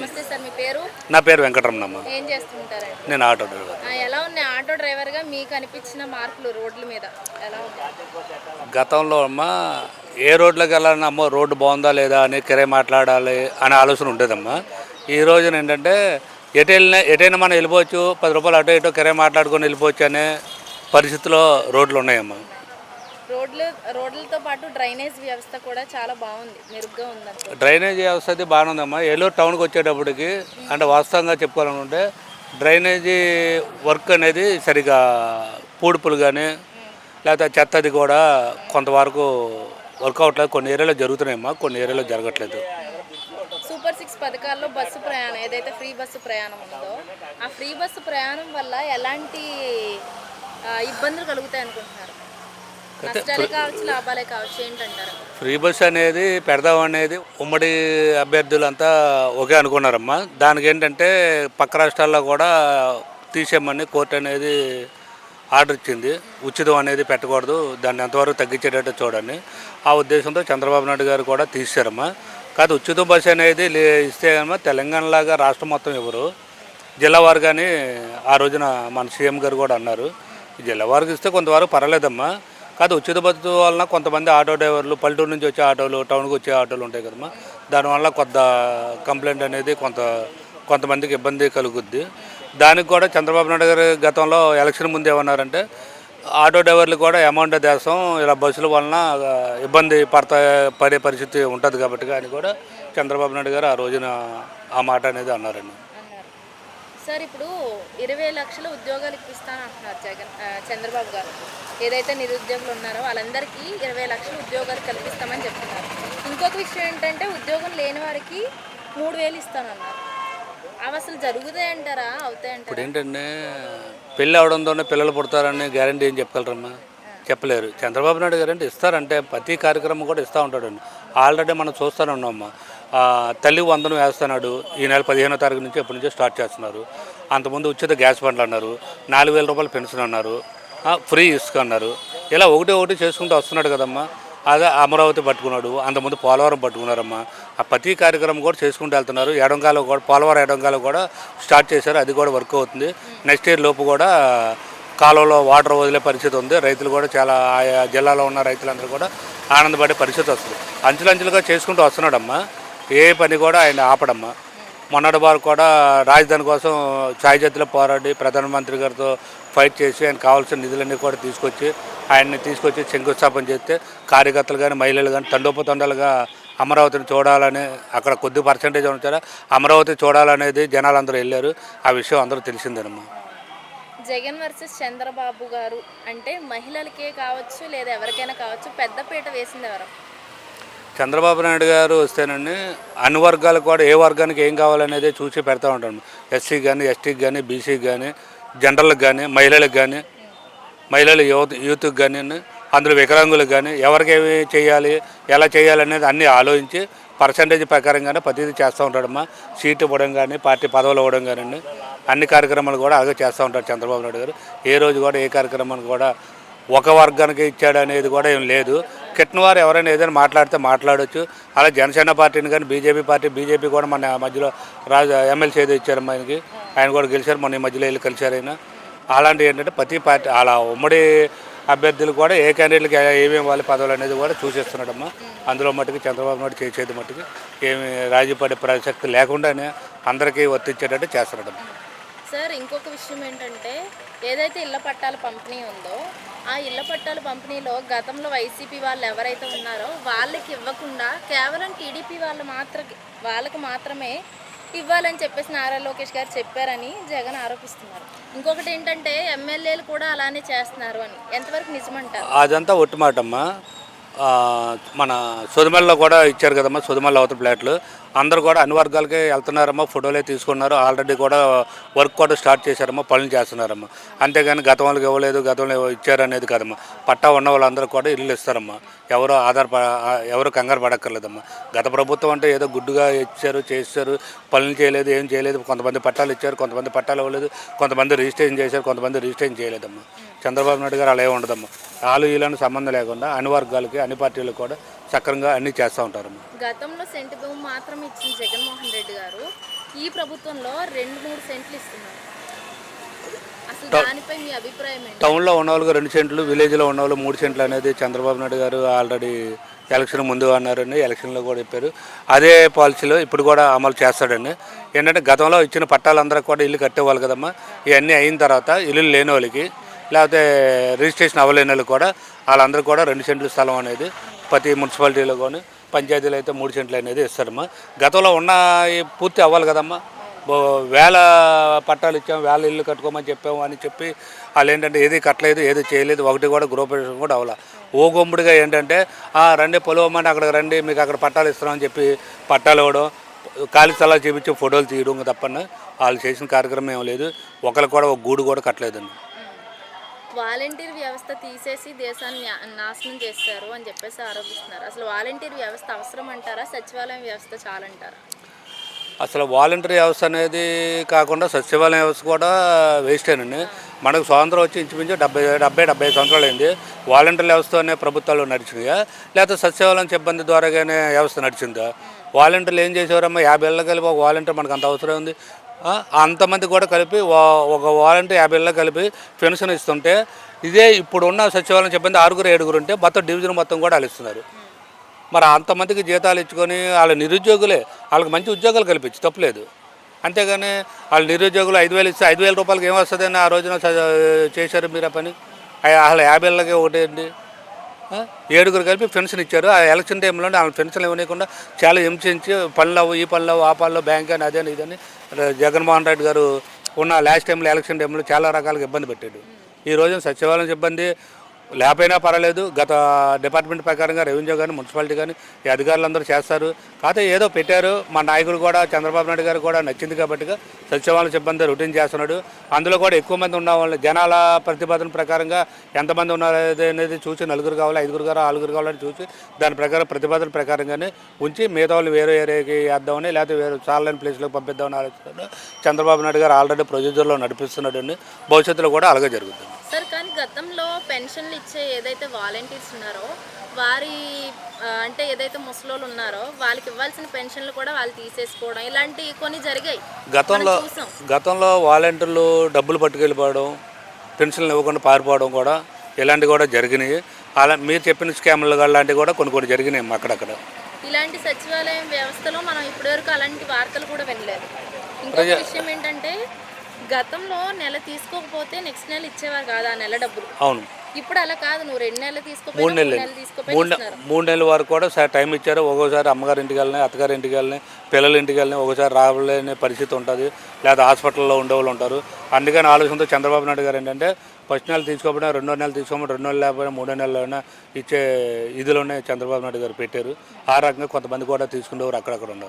నమస్తే సార్ మీ పేరు? నా పేరు వెంకటరమణమ్మ. ఏం చేస్తుంటారండి? నేను ఆటో డ్రైవర్. ఆ, ఎలా ఉన్నాయి ఆటో డ్రైవర్గా మీకు అనిపించిన మార్పులు రోడ్ల మీద? ఎలా ఉన్నాయి? గతంలో అమ్మ ఏ రోడ్లకు వెళ్ళాలన్నా అమ్మో రోడ్డు బాగుందా లేదా అని కిరాయి మాట్లాడాలి అనే ఆలోచన ఉండేదమ్మా. ఈ రోజున ఏంటంటే ఎటు వెళ్ళినా ఎటైనా మనం వెళ్ళిపోవచ్చు పది రూపాయలు అటో ఇటో కిరాయి మాట్లాడుకొని వెళ్ళిపోవచ్చు అనే పరిస్థితిలో రోడ్లు ఉన్నాయమ్మా. రోడ్లు రోడ్లతో పాటు డ్రైనేజ్ వ్యవస్థ కూడా చాలా బాగుంది. మెరుగ్గా ఉందంట. డ్రైనేజీ వ్యవస్థ అయితే బాగానే ఉందమ్మా ఏలూరు టౌన్కి వచ్చేటప్పటికి అంటే వాస్తవంగా చెప్పుకోవాలనుకుంటే డ్రైనేజీ వర్క్ అనేది సరిగా పూడుపులు కానీ లేకపోతే చెత్త అది కూడా కొంతవరకు వర్కౌట్ కొన్ని ఏరియాలో జరుగుతున్నాయమ్మా. కొన్ని ఏరియాలో జరగట్లేదు. సూపర్ సిక్స్ పథకాల్లో బస్సు ప్రయాణం ఏదైతే ఫ్రీ బస్సు ప్రయాణం ఉందో ఆ ఫ్రీ బస్సు ప్రయాణం వల్ల ఎలాంటి ఇబ్బందులు కలుగుతాయి అనుకుంటున్నారు నష్టాలే కావచ్చు లాభాలే కావచ్చు ఏంటంటారు? ఫ్రీ బస్ అనేది పెడదాం అనేది ఉమ్మడి అభ్యర్థులంతా ఒకే అనుకున్నారమ్మా. దానికి ఏంటంటే పక్క రాష్ట్రాల్లో కూడా తీసేయమని కోర్టు అనేది ఆర్డర్ ఇచ్చింది. ఉచితం అనేది పెట్టకూడదు. దాన్ని ఎంతవరకు తగ్గించేటట్టు చూడండి. ఆ ఉద్దేశంతో చంద్రబాబు నాయుడు గారు కూడా తీశారమ్మా. కాదు ఉచిత బస్ అనేది లే- ఇస్తే ఏమో తెలంగాణలాగా రాష్ట్రం మొత్తం ఇవ్వరు జిల్లా వారు కానీ ఆ రోజున మన సీఎం గారు కూడా అన్నారు. జిల్లా వారికి ఇస్తే కొంతవరకు పర్వాలేదమ్మా. కాదు ఉచిత బస్సు వలన కొంతమంది ఆటో డ్రైవర్లు పల్లెటూరు నుంచి వచ్చే ఆటోలు టౌన్కి వచ్చే ఆటోలు ఉంటాయి కదమ్మా. దానివల్ల కొంత కంప్లైంట్ అనేది కొంత కొంతమందికి ఇబ్బంది కలుగుద్ది. దానికి కూడా చంద్రబాబు నాయుడు గారు గతంలో ఎలక్షన్ ముందు ఏమన్నారంటే ఆటో డ్రైవర్లు కూడా అమౌంట్ దేశం ఇలా బస్సుల వలన ఇబ్బంది పడతా పడే పరిస్థితి ఉంటుంది కాబట్టి అని కూడా చంద్రబాబు నాయుడు గారు ఆ రోజున ఆ మాట అనేది అన్నారండి. సార్ ఇప్పుడు ఇరవై లక్షల ఉద్యోగాలు ఇప్పిస్తాను అంటున్నారు జగన్ చంద్రబాబు గారు. ఏదైతే నిరుద్యోగులు ఉన్నారో వాళ్ళందరికీ ఇరవై లక్షల ఉద్యోగాలు కల్పిస్తామని చెప్తున్నారు. ఇంకొక విషయం ఏంటంటే ఉద్యోగం లేని వారికి మూడు వేలు ఇస్తానన్నారు. అవి అసలు జరుగుతాయంటారా? అవుతాయంటారా? ఇప్పుడు ఏంటంటే పెళ్ళి అవడంతోనే పిల్లలు పుడతారని గ్యారంటీ ఏం చెప్పగలరమ్మా? చెప్పలేరు. చంద్రబాబు నాయుడు గారు అంటే ఇస్తారంటే ప్రతి కార్యక్రమం కూడా ఇస్తూ ఉంటాడండి. ఆల్రెడీ మనం చూస్తూనే ఉన్నామమ్మా. ఆ, తల్లి వందనం వేస్తున్నాడు. ఈ నెల పదిహేనో తారీఖు నుంచి ఎప్పటి నుంచో స్టార్ట్ చేస్తున్నారు. అంతకుముందు ఉచిత గ్యాస్ బండ్లు అన్నారు. నాలుగు వేల రూపాయలు పెన్షన్ అన్నారు. ఫ్రీ ఇసుక అన్నారు. ఇలా ఒకటి ఒకటి చేసుకుంటూ వస్తున్నాడు కదమ్మా. అదే అమరావతి పట్టుకున్నాడు. అంతకుముందు పోలవరం పట్టుకున్నారమ్మా. ఆ ప్రతి కార్యక్రమం కూడా చేసుకుంటూ వెళ్తున్నారు. ఎడంగాలో కూడా పోలవరం ఎడంకాలో కూడా స్టార్ట్ చేశారు. అది కూడా వర్క్ అవుతుంది. నెక్స్ట్ ఇయర్ లోపు కూడా కాలంలో వాటర్ వదిలే పరిస్థితి ఉంది. రైతులు కూడా చాలా ఆయా జిల్లాలో ఉన్న రైతులందరూ కూడా ఆనందపడే పరిస్థితి వస్తుంది. అంచులంచులుగా చేసుకుంటూ వస్తున్నాడమ్మా. ఏ పని కూడా ఆయన ఆపడమ్మా. మొన్నటి వారు కూడా రాజధాని కోసం ఛాయ్ చేతిలో పోరాడి ప్రధానమంత్రి గారితో ఫైట్ చేసి ఆయన కావాల్సిన నిధులన్నీ కూడా తీసుకొచ్చి ఆయన్ని తీసుకొచ్చి శంకుస్థాపన చేస్తే కార్యకర్తలు కానీ మహిళలు కానీ తండోపతండాలుగా అమరావతిని చూడాలని అక్కడ కొద్ది పర్సంటేజ్ ఉంచారా అమరావతి చూడాలనేది జనాలందరూ వెళ్ళారు. ఆ విషయం అందరూ తెలిసిందేనమ్మా. జగన్ వర్సెస్ చంద్రబాబు గారు అంటే మహిళలకే కావచ్చు లేదా ఎవరికైనా కావచ్చు పెద్దపీట వేసింది ఎవరు? చంద్రబాబు నాయుడు గారు వస్తేనండి అన్ని వర్గాలకు కూడా ఏ వర్గానికి ఏం కావాలనేది చూసి పెడతా ఉంటాను ఎస్సీకి కానీ ఎస్టీకి కానీ బీసీకి కానీ జనరల్కి కానీ మహిళలకు కానీ మహిళలు యువత యూత్కి కానీ అందులో వికలాంగులకు కానీ ఎవరికి చేయాలి ఎలా చేయాలి అనేది అన్నీ ఆలోచించి పర్సంటేజ్ ప్రకారంగానే ప్రతిదీ చేస్తూ ఉంటాడమ్మా. సీట్ ఇవ్వడం కానీ పార్టీ పదవులు ఇవ్వడం కానీ అన్ని కార్యక్రమాలు కూడా అలాగే చేస్తూ ఉంటారు చంద్రబాబు నాయుడు గారు. ఏ రోజు కూడా ఏ కార్యక్రమాన్ని కూడా ఒక వర్గానికి ఇచ్చాడు అనేది కూడా ఏం లేదు. కిట్టిన వారు ఎవరైనా ఏదైనా మాట్లాడితే మాట్లాడొచ్చు. అలా జనసేన పార్టీని కానీ బీజేపీ పార్టీ బీజేపీ కూడా మన మధ్యలో రాజు ఎమ్మెల్సీ ఏదో ఇచ్చారమ్మా మనకి ఆయన కూడా గెలిచారు మొన్న ఈ మధ్యలో వెళ్ళి కలిశారు ఆయన. అలాంటివి ఏంటంటే ప్రతి పార్టీ అలా ఉమ్మడి అభ్యర్థులు కూడా ఏ క్యాండిడేట్లకి ఏమేమి వాళ్ళ పదవులు అనేది కూడా చూసేస్తున్నాడమ్మా. అందులో మట్టుకు చంద్రబాబు నాయుడు చేసేది మట్టుకు ఏమి రాజీ పడే ప్రసక్తి లేకుండానే అందరికీ వర్తించేటట్టు చేస్తున్నాడమ్మా. సార్ ఇంకొక విషయం ఏంటంటే ఏదైతే ఇళ్ళ పట్టాల పంపిణీ ఉందో ఆ ఇళ్ళ పట్టాల పంపిణీలో గతంలో వైసీపీ వాళ్ళు ఎవరైతే ఉన్నారో వాళ్ళకి ఇవ్వకుండా కేవలం టీడీపీ వాళ్ళు మాత్ర వాళ్ళకి మాత్రమే ఇవ్వాలని చెప్పేసి నారా లోకేష్ గారు చెప్పారని జగన్ ఆరోపిస్తున్నారు. ఇంకొకటి ఏంటంటే ఎమ్మెల్యేలు కూడా అలానే చేస్తున్నారు అని. ఎంతవరకు నిజమంటారు? అదంతా ఒట్టుమాటమ్మా మన సుదిమల్లో కూడా ఇచ్చారు కదమ్మా సుదిమల్ల అవతల ప్లాట్లు. అందరూ కూడా అన్ని వర్గాలకి వెళ్తున్నారమ్మా ఫోటోలే తీసుకున్నారు. ఆల్రెడీ కూడా వర్క్ కూడా స్టార్ట్ చేశారమ్మా పనులు చేస్తున్నారమ్మా. అంతేగాని గతం వాళ్ళకి ఇవ్వలేదు గతంలో ఇచ్చారనేది కదమ్మా. పట్టా ఉన్న వాళ్ళందరూ కూడా ఇల్లు ఇస్తారమ్మా. ఎవరు ఆధార ఎవరు కంగారు పడక్కర్లేదమ్మా. గత ప్రభుత్వం అంటే ఏదో గుడ్డుగా ఇచ్చారు చేశారు పనులు చేయలేదు ఏం చేయలేదు కొంతమంది పట్టాలు ఇచ్చారు కొంతమంది పట్టాలు ఇవ్వలేదు కొంతమంది రిజిస్ట్రేషన్ చేశారు కొంతమంది రిజిస్ట్రేషన్ చేయలేదమ్మా. చంద్రబాబు నాయుడు గారు అలా ఏమి ఉండదమ్మా. వాళ్ళు వీళ్ళని సంబంధం లేకుండా అన్ని వర్గాలకి అన్ని పార్టీలకు కూడా సక్రంగా అన్నీ చేస్తూ ఉంటారమ్మా. గతంలో సెంటు భూమి మాత్రం ఇచ్చిన జగన్మోహన్ రెడ్డి గారు. ఈ ప్రభుత్వంలో రెండు మూడు సెంట్లు ఇస్తున్నారు. టౌన్లో ఉన్న వాళ్ళకి రెండు సెంట్లు విలేజ్లో ఉన్న వాళ్ళు మూడు సెంట్లు అనేది చంద్రబాబు నాయుడు గారు ఆల్రెడీ ఎలక్షన్ ముందు అన్నారండి ఎలక్షన్లో కూడా చెప్పారు. అదే పాలసీలో ఇప్పుడు కూడా అమలు చేస్తాడండి ఏంటంటే గతంలో ఇచ్చిన పట్టాలందరూ కూడా ఇల్లు కట్టేవాళ్ళు కదమ్మా. ఇవన్నీ అయిన తర్వాత ఇల్లు లేని వాళ్ళకి లేకపోతే రిజిస్ట్రేషన్ అవ్వలేని వాళ్ళకి కూడా వాళ్ళందరూ కూడా రెండు సెంట్లు స్థలం అనేది ప్రతి మున్సిపాలిటీలో కానీ పంచాయతీలో అయితే మూడు సెంట్లు అనేది ఇస్తారమ్మా. గతంలో ఉన్న ఈ పూర్తి అవ్వాలి కదమ్మా. వేల పట్టాలు ఇచ్చాము వేల ఇల్లు కట్టుకోమని చెప్పాము అని చెప్పి వాళ్ళు ఏంటంటే ఏది కట్టలేదు ఏది చేయలేదు ఒకటి కూడా గృహప్రవేశం కూడా అవ్వాల. ఓ గొంపుడుగా ఏంటంటే రండి పొలవమని అక్కడికి రండి మీకు అక్కడ పట్టాలు ఇస్తున్నామని చెప్పి పట్టాలు ఇవ్వడం ఖాళీ స్థలాలు చూపించి ఫోటోలు తీయడం తప్పని వాళ్ళు చేసిన కార్యక్రమం ఏం లేదు. ఒకరికి కూడా ఒక గూడు కూడా కట్టలేదండి. వాలంటీర్ వ్యవస్థ తీసేసి దేశాన్ని నాశనం చేస్తారు అని చెప్పేసి ఆరోపిస్తున్నారు. అసలు వాలంటీర్ వ్యవస్థ అవసరం అంటారా? సచివాలయం వ్యవస్థ చాలంటారా? అసలు వాలంటరీ వ్యవస్థ అనేది కాకుండా సచివాలయం వ్యవస్థ కూడా వేస్టేనండి మనకు స్వాతంత్రం వచ్చి ఇంచుమించు డెబ్బై డెబ్బై డెబ్బై సంవత్సరాలు అయింది. వాలంటరీ వ్యవస్థ అనే ప్రభుత్వాలు నడిచినాయా? లేకపోతే సచివాలయం సిబ్బంది ద్వారాగానే వ్యవస్థ నడిచిందా? వాలంటీర్లు ఏం చేసేవారమ్మా? యాభై ఏళ్ళ కలిపి ఒక వాలంటీర్ మనకు అంత అవసరం ఉంది. అంతమంది కూడా కలిపి ఒక వాలంటీర్ యాభై ఏళ్ళ కలిపి పెన్షన్ ఇస్తుంటే ఇదే ఇప్పుడు ఉన్న సచివాలయం చెప్పింది ఆరుగురు ఏడుగురు ఉంటే మొత్తం డివిజన్ మొత్తం కూడా వాళ్ళు ఇస్తున్నారు మరి అంతమందికి జీతాలు ఇచ్చుకొని వాళ్ళ నిరుద్యోగులే వాళ్ళకి మంచి ఉద్యోగాలు కల్పించి తప్పలేదు. అంతేగాని వాళ్ళ నిరుద్యోగులు ఐదు వేలు ఇస్తే ఐదు వేల రూపాయలకి ఏమొస్తుందని ఆ రోజున చేశారు మీరు ఆ పని? అయ్య- అసలు యాభై ఏళ్ళకి ఒకటేంటి? ఏడుగురు కలిపి పెన్షన్ ఇచ్చారు. ఆ ఎలక్షన్ టైంలో వాళ్ళ పెన్షన్ ఇవ్వనీయకుండా చాలా హింసించి పనులు అవ్వు ఈ పనులు అవ్వు ఆ పనులు బ్యాంక్ అని అదని ఇదని జగన్మోహన్ రెడ్డి గారు ఉన్న లాస్ట్ టైంలో ఎలక్షన్ టైంలో చాలా రకాలుగా ఇబ్బంది పెట్టాడు. ఈ రోజు సచివాలయం ఇబ్బంది లేకపోయినా పర్వాలేదు. గత డిపార్ట్మెంట్ ప్రకారంగా రెవెన్యూ కానీ మున్సిపాలిటీ కానీ ఈ అధికారులందరూ చేస్తారు. కాకపోతే ఏదో పెట్టారు. మా నాయకుడు కూడా చంద్రబాబు నాయుడు గారు కూడా నచ్చింది కాబట్టి సచివాలయ సిబ్బంది రొటీన్ చేస్తున్నాడు. అందులో కూడా ఎక్కువ మంది ఉన్న వాళ్ళు జనాల ప్రతిపాదన ప్రకారంగా ఎంతమంది ఉన్నారు అనేది చూసి నలుగురు కావాలి ఐదుగురు కావాలి ఆరుగురు కావాలని చూసి దాని ప్రకారం ప్రతిపాదన ప్రకారంగానే ఉంచి మిగతా వాళ్ళు వేరే ఏరియాకి వేద్దామని లేకపోతే వేరే చాలని ప్లేస్లోకి పంపిద్దామని ఆలోచిస్తున్నాడు. చంద్రబాబు నాయుడు గారు ఆల్రెడీ ప్రొసీజర్లో నడిపిస్తున్నాడు భవిష్యత్తులో కూడా అలాగే జరుగుతుంది. గతంలో పెన్షన్లు ఇచ్చే ఏదైతే వాలంటీర్స్ ఉన్నారో వారి అంటే ఏదైతే ముసలోళ్ళు ఉన్నారో వాళ్ళకి ఇవ్వాల్సిన పెన్షన్లు కూడా వాళ్ళు తీసేసుకోవడం ఇలాంటి కొన్ని జరిగాయి. గతంలో గతంలో వాలంటీర్లు డబ్బులు పట్టుకెళ్ళిపోవడం పెన్షన్లు ఇవ్వకుండా పారిపోవడం కూడా ఇలాంటివి కూడా జరిగినాయి. అలా మీరు చెప్పిన స్కామ్లు లాంటివి కూడా కొన్ని కొన్ని జరిగినాయి అక్కడక్కడ. ఇలాంటి సచివాలయం వ్యవస్థలో మనం ఇప్పటివరకు అలాంటి వార్తలు కూడా వినలేదు. ఇంకొక విషయం ఏంటంటే గతంలో నెల తీసుకోకపోతే నెక్స్ట్ నెల ఇచ్చేవారు కాదు ఆ నెల డబ్బులు. అవును. ఇప్పుడు అలా కాదు నువ్వు రెండు నెలలు తీసుకోపోయినా మూడు నెలలు మూడు మూడు నెలల వరకు కూడా సార్ టైం ఇచ్చారు ఒక్కోసారి అమ్మగారి ఇంటికి వెళ్ళినాయి అత్తగారి ఇంటికి వెళ్ళినాయి పిల్లల ఇంటికి వెళ్ళినాయి ఒకసారి రావలేని పరిస్థితి ఉంటుంది. లేదా హాస్పిటల్లో ఉండేవాళ్ళు ఉంటారు. అందుకని ఆలోచనతో చంద్రబాబు నాయుడు గారు ఏంటంటే ఫస్ట్ నెల తీసుకోకపోయినా రెండో నెలలు తీసుకోమని రెండో నెలలు లేకపోయినా మూడో నెలలు అయినా ఇచ్చే ఇదిలోనే చంద్రబాబు నాయుడు గారు పెట్టారు. ఆ రకంగా కొంతమంది కూడా తీసుకునేవారు అక్కడక్కడ ఉన్నారు.